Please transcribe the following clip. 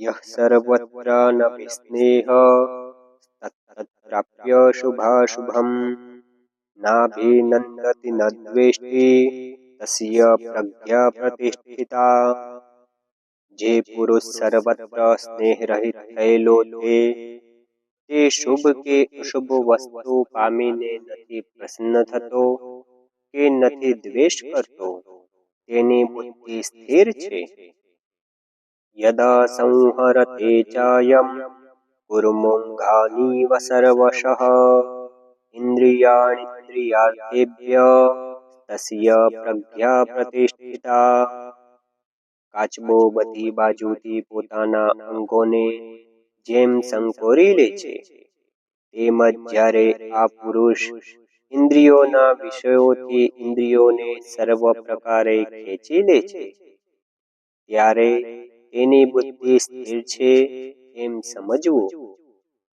યઃ સર્વત્ર ન વિસ્નેહ તત્પ્રાપ્ય શુભાશુભમ નાભિનંદતિ ન દ્વેષ્ટિ તસ્ય પ્રજ્ઞા પ્રતિષ્ઠિતા જે પુરુષ સર્વત્ર સ્નેહરહિત થયેલો તે તે શુભ કે અશુભ વસ્તુ પામીને નથી પ્રસન્ન થતો કે નથી દ્વેષ કરતો તેની બુદ્ધિ સ્થિર છે યદા સંહરતે ચાયમ કુર્મુંઘાનીવ સર્વશઃ ઇન્દ્રિયાણીન્દ્રિયાર્થેભ્ય તસ્ય પ્રજ્ઞા પ્રતિષ્ઠિતા કાચબો બધી બાજુથી પોતાના અંગોને જેમ સંકોરી લે છે તેમજ જ્યારે આ પુરુષ ઇન્દ્રિયોના વિષયોથી ઇન્દ્રિયોને સર્વ પ્રકારે ખેંચી લે છે ત્યારે તેની બુદ્ધિ સ્થિર છે એમ સમજવું.